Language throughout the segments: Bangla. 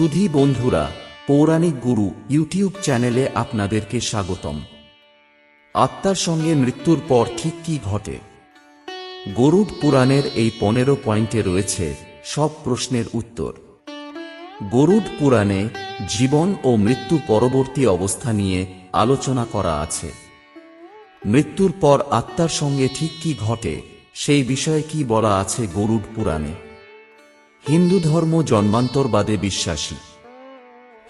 সুধী বন্ধুরা, পৌরাণিক গুরু ইউটিউব চ্যানেলে আপনাদেরকে স্বাগতম। আত্মার সঙ্গে মৃত্যুর পর ঠিক কি ঘটে? গরুড পুরাণের এই পনেরো পয়েন্টে রয়েছে সব প্রশ্নের উত্তর। গরুড পুরাণে জীবন ও মৃত্যু পরবর্তী অবস্থা নিয়ে আলোচনা করা আছে। মৃত্যুর পর আত্মার সঙ্গে ঠিক কি ঘটে, সেই বিষয়ে কি বলা আছে গরুড পুরাণে? হিন্দু ধর্ম জন্মান্তরবাদে বিশ্বাসী।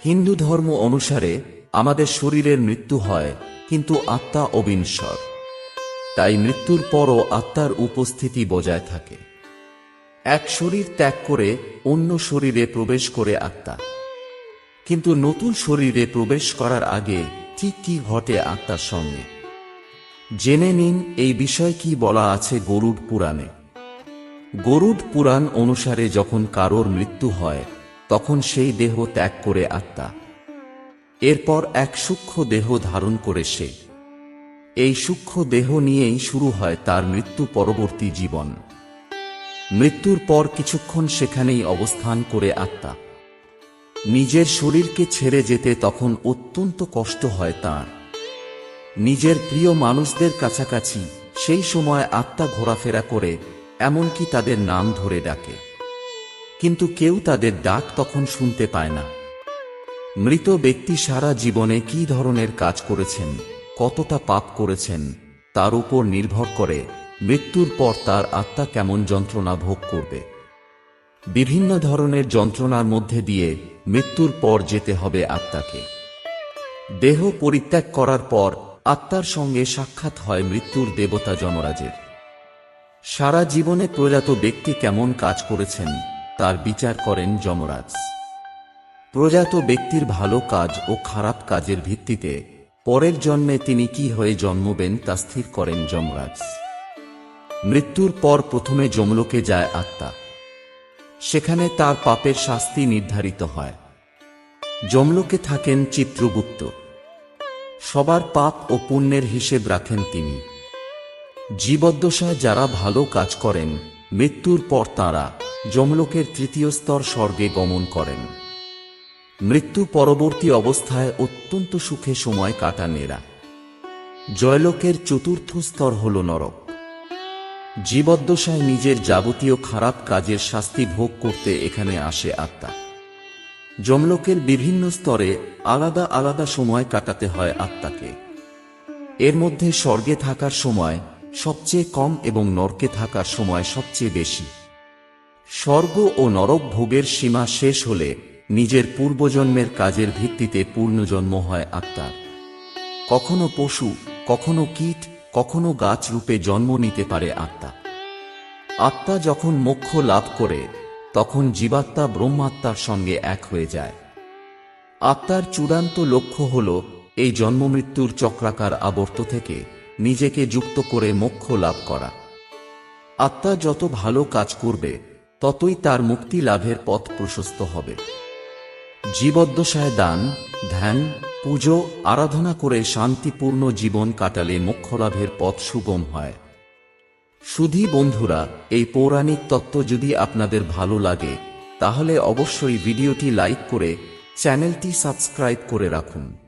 হিন্দু ধর্ম অনুসারে আমাদের শরীরের মৃত্যু হয়, কিন্তু আত্মা অবিনশ্বর। তাই মৃত্যুর পরও আত্মার উপস্থিতি বজায় থাকে। এক শরীর ত্যাগ করে অন্য শরীরে প্রবেশ করে আত্মা। কিন্তু নতুন শরীরে প্রবেশ করার আগে ঠিক কি ঘটে আত্মার সঙ্গে? জেনে নিন এই বিষয় কি বলা আছে গরুড পুরাণে। গরুড পুরাণ অনুসারে যখন কারোর মৃত্যু হয়, তখন সেই দেহ ত্যাগ করে আত্মা। এরপর এক সূক্ষ্ম দেহ ধারণ করে সে। এই সূক্ষ্ম দেহ নিয়েই শুরু হয় তার মৃত্যু পরবর্তী জীবন। মৃত্যুর পর কিছুক্ষণ সেখানেই অবস্থান করে আত্মা। নিজের শরীরকে ছেড়ে যেতে তখন অত্যন্ত কষ্ট হয় তার। নিজের প্রিয় মানুষদের কাছাকাছি সেই সময় আত্মা ঘোরাফেরা করে এমনকি তাদের নাম ধরে ডাকে। কিন্তু কেউ তাদের ডাক তখন শুনতে পায় না। মৃত ব্যক্তি সারা জীবনে কি ধরনের কাজ করেছেন, কতটা পাপ করেছেন, তার উপর নির্ভর করে মৃত্যুর পর তার আত্মা কেমন যন্ত্রণা ভোগ করবে। বিভিন্ন ধরনের যন্ত্রণার মধ্যে দিয়ে মৃত্যুর পর যেতে হবে আত্মাকে। দেহ পরিত্যাগ করার পর আত্মার সঙ্গে সাক্ষাৎ হয় মৃত্যুর দেবতা যমরাজের। সারা জীবনে প্রয়াত ব্যক্তি কেমন কাজ করেছেন, তার বিচার করেন যমরাজ। প্রয়াত ব্যক্তির ভালো কাজ ও খারাপ কাজের ভিত্তিতে পরের জন্মে তিনি কি হয়ে জন্মবেন তা স্থির করেন যমরাজ। মৃত্যুর পর প্রথমে যমলোকে যায় আত্মা। সেখানে তার পাপের শাস্তি নির্ধারিত হয়। যমলোকে থাকেন চিত্রগুপ্ত। সবার পাপ ও পুণ্যের হিসেব রাখেন তিনি। জীবদ্দশায় যারা ভালো কাজ করেন, মৃত্যুর পর তাঁরা যমলোকের তৃতীয় স্তর স্বর্গে গমন করেন। মৃত্যু পরবর্তী অবস্থায় অত্যন্ত সুখে সময় কাটান এরা। জয়লোকের চতুর্থ স্তর হল নরক। জীবদ্দশায় নিজের যাবতীয় খারাপ কাজের শাস্তি ভোগ করতে এখানে আসে আত্মা। যমলোকের বিভিন্ন স্তরে আলাদা আলাদা সময় কাটাতে হয় আত্মাকে। এর মধ্যে স্বর্গে থাকার সময় সবচেয়ে কম এবং নরকে থাকার সময় সবচেয়ে বেশি। স্বর্গ ও নরক ভোগের সীমা শেষ হলে নিজের পূর্বজন্মের কাজের ভিত্তিতে পূর্ণজন্ম হয় আত্মার। কখনো পশু, কখনো কীট, কখনো গাছ রূপে জন্ম নিতে পারে আত্মা। আত্মা যখন মোক্ষ লাভ করে, তখন জীবাত্মা ব্রহ্মাত্মার সঙ্গে এক হয়ে যায়। আত্মার চূড়ান্ত লক্ষ্য হল এই জন্মমৃত্যুর চক্রাকার আবর্ত থেকে নিজেকে যুক্ত করে মোক্ষ লাভ করা। আত্মা যত ভালো কাজ করবে, ততই তার মুক্তি লাভের পথ প্রশস্ত হবে। জীবদ্দশায় দান, ধ্যান, পুজো, আরাধনা করে শান্তিপূর্ণ জীবন কাটালে মোক্ষলাভের পথ সুগম হয়। সুধী বন্ধুরা, এই পৌরাণিক তত্ত্ব যদি আপনাদের ভালো লাগে, তাহলে অবশ্যই ভিডিওটি লাইক করে চ্যানেলটি সাবস্ক্রাইব করে রাখুন।